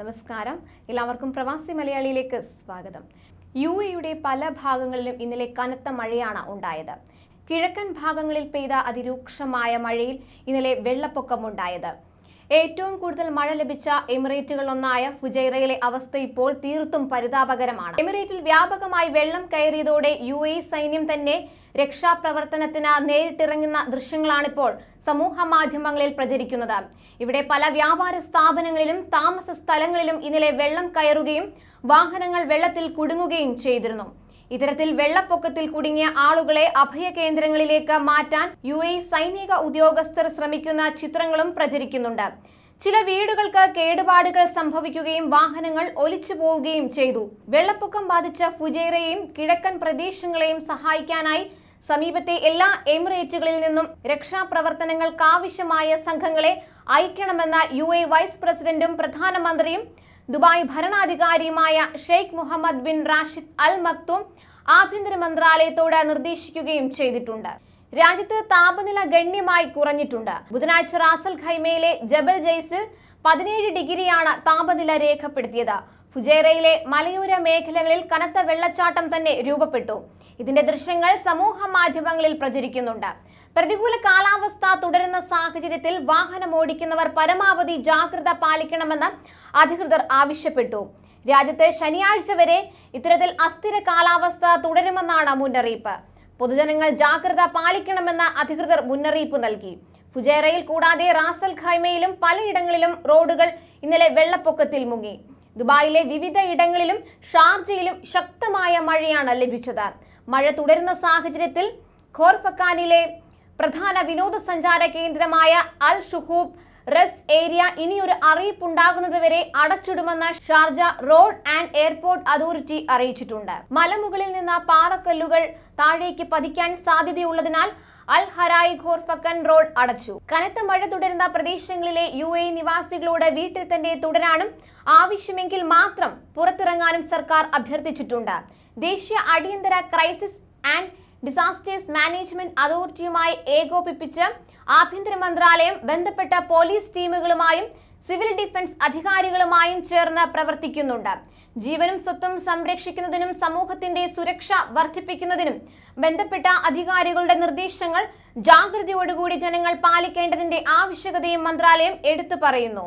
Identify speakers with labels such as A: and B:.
A: നമസ്കാരം. എല്ലാവർക്കും പ്രവാസി മലയാളിയിലേക്ക് സ്വാഗതം. യു എയുടെ പല ഭാഗങ്ങളിലും ഇന്നലെ കനത്ത മഴയാണ് ഉണ്ടായത്. കിഴക്കൻ ഭാഗങ്ങളിൽ പെയ്ത അതിരൂക്ഷമായ മഴയിൽ ഇന്നലെ വെള്ളപ്പൊക്കമുണ്ടായത്. ഏറ്റവും കൂടുതൽ മഴ ലഭിച്ച എമിറേറ്റുകളൊന്നായ ഫുജൈറയിലെ അവസ്ഥ ഇപ്പോൾ തീർത്തും പരിതാപകരമാണ്. എമിറേറ്റിൽ വ്യാപകമായി വെള്ളം കയറിയതോടെ യു സൈന്യം തന്നെ രക്ഷാപ്രവർത്തനത്തിന് നേരിട്ടിറങ്ങുന്ന ദൃശ്യങ്ങളാണിപ്പോൾ സമൂഹ മാധ്യമങ്ങളിൽ പ്രചരിക്കുന്നത്. ഇവിടെ പല വ്യാപാര സ്ഥാപനങ്ങളിലും താമസ സ്ഥലങ്ങളിലും ഇന്നലെ വെള്ളം കയറുകയും വാഹനങ്ങൾ വെള്ളത്തിൽ കുടുങ്ങുകയും ചെയ്തിരുന്നു. ഇത്തരത്തിൽ വെള്ളപ്പൊക്കത്തിൽ കുടുങ്ങിയ ആളുകളെ അഭയ കേന്ദ്രങ്ങളിലേക്ക് മാറ്റാൻ യു എ സൈനിക ഉദ്യോഗസ്ഥർ ശ്രമിക്കുന്ന ചിത്രങ്ങളും പ്രചരിക്കുന്നുണ്ട്. ചില വീടുകൾക്ക് കേടുപാടുകൾ സംഭവിക്കുകയും വാഹനങ്ങൾ ഒലിച്ചു പോവുകയും ചെയ്തു. വെള്ളപ്പൊക്കം ബാധിച്ച ഫുജൈറയെയും കിഴക്കൻ പ്രദേശങ്ങളെയും സഹായിക്കാനായി സമീപത്തെ എല്ലാ എമിറേറ്റുകളിൽ നിന്നും രക്ഷാപ്രവർത്തനങ്ങൾക്കാവശ്യമായ സംഘങ്ങളെ അയക്കണമെന്ന യു എ വൈസ് പ്രസിഡന്റും പ്രധാനമന്ത്രിയും Dubai ഭരണാധികാരിയുമായ Sheikh Mohammed bin Rashid Al Maktoum ആഭ്യന്തര മന്ത്രാലയത്തോട് നിർദ്ദേശിക്കുകയും ചെയ്തിട്ടുണ്ട്. രാജ്യത്ത് താപനില ഗണ്യമായി കുറഞ്ഞിട്ടുണ്ട്. ബുധനാഴ്ച റാസൽ ഖൈമയിലെ ജബൽ ജയ്സിൽ പതിനേഴ് ഡിഗ്രിയാണ് താപനില രേഖപ്പെടുത്തിയത്. ഫുജേറയിലെ മലയോര മേഖലകളിൽ കനത്ത വെള്ളച്ചാട്ടം തന്നെ രൂപപ്പെട്ടു. ഇതിന്റെ ദൃശ്യങ്ങൾ സമൂഹ മാധ്യമങ്ങളിൽ പ്രചരിക്കുന്നുണ്ട്. പ്രതികൂല കാലാവസ്ഥ തുടരുന്ന സാഹചര്യത്തിൽ വാഹനം ഓടിക്കുന്നവർ പരമാവധി ജാഗ്രത പാലിക്കണമെന്ന് അധികൃതർ ആവശ്യപ്പെട്ടു. രാജ്യത്ത് ശനിയാഴ്ച വരെ ഇത്തരത്തിൽ അസ്ഥിര കാലാവസ്ഥ തുടരുമെന്നാണ് മുന്നറിയിപ്പ്. പൊതുജനങ്ങൾ ജാഗ്രത പാലിക്കണമെന്ന് അധികൃതർ മുന്നറിയിപ്പ് നൽകി. ഫുജേറയിൽ കൂടാതെ റാസൽ ഖൈമയിലും പലയിടങ്ങളിലും റോഡുകൾ ഇന്നലെ വെള്ളപ്പൊക്കത്തിൽ മുങ്ങി. ദുബായിലെ വിവിധ ഇടങ്ങളിലും ഷാർജയിലും ശക്തമായ മഴയാണ് ലഭിച്ചത്. മഴ തുടരുന്ന സാഹചര്യത്തിൽ ഖോർഫക്കാനിലെ പ്രധാന വിനോദസഞ്ചാര കേന്ദ്രമായ അൽ ഷുഹൂബ് റെസ്റ്റ് ഏരിയ ഇനിയൊരു അറിയിപ്പ് ഉണ്ടാകുന്നതുവരെ അടച്ചിടുമെന്ന് Sharjah road and airport authority അറിയിച്ചിട്ടുണ്ട്. മലമുകളിൽ നിന്ന് പാറക്കല്ലുകൾ താഴേക്ക് പതിക്കാൻ സാധ്യതയുള്ളതിനാൽ അൽ ഹറായി ഖോർഫക്കൻ റോഡ് അടച്ചു. കനത്ത മഴ തുടരുന്ന പ്രദേശങ്ങളിലെ യു നിവാസികളോട് വീട്ടിൽ തന്നെ തുടരാനും ആവശ്യമെങ്കിൽ മാത്രം പുറത്തിറങ്ങാനും സർക്കാർ അഭ്യർത്ഥിച്ചിട്ടുണ്ട്. ദേശീയ അടിയന്തര ക്രൈസിസ് ആൻഡ് ഡിസാസ്റ്റേഴ്സ് മാനേജ്മെന്റ് അതോറിറ്റിയുമായി ഏകോപിപ്പിച്ച് ആഭ്യന്തര മന്ത്രാലയം ബന്ധപ്പെട്ട പോലീസ് ടീമുകളുമായും സിവിൽ ഡിഫൻസ് അധികാരികളുമായും ചേർന്ന് പ്രവർത്തിക്കുന്നുണ്ട്. ജീവനും സ്വത്തും സംരക്ഷിക്കുന്നതിനും സമൂഹത്തിന്റെ സുരക്ഷ വർദ്ധിപ്പിക്കുന്നതിനും ബന്ധപ്പെട്ട അധികാരികളുടെ നിർദ്ദേശങ്ങൾ ജാഗ്രതയോടുകൂടി ജനങ്ങൾ പാലിക്കേണ്ടതിന്റെ ആവശ്യകതയും മന്ത്രാലയം എടുത്തു പറയുന്നു.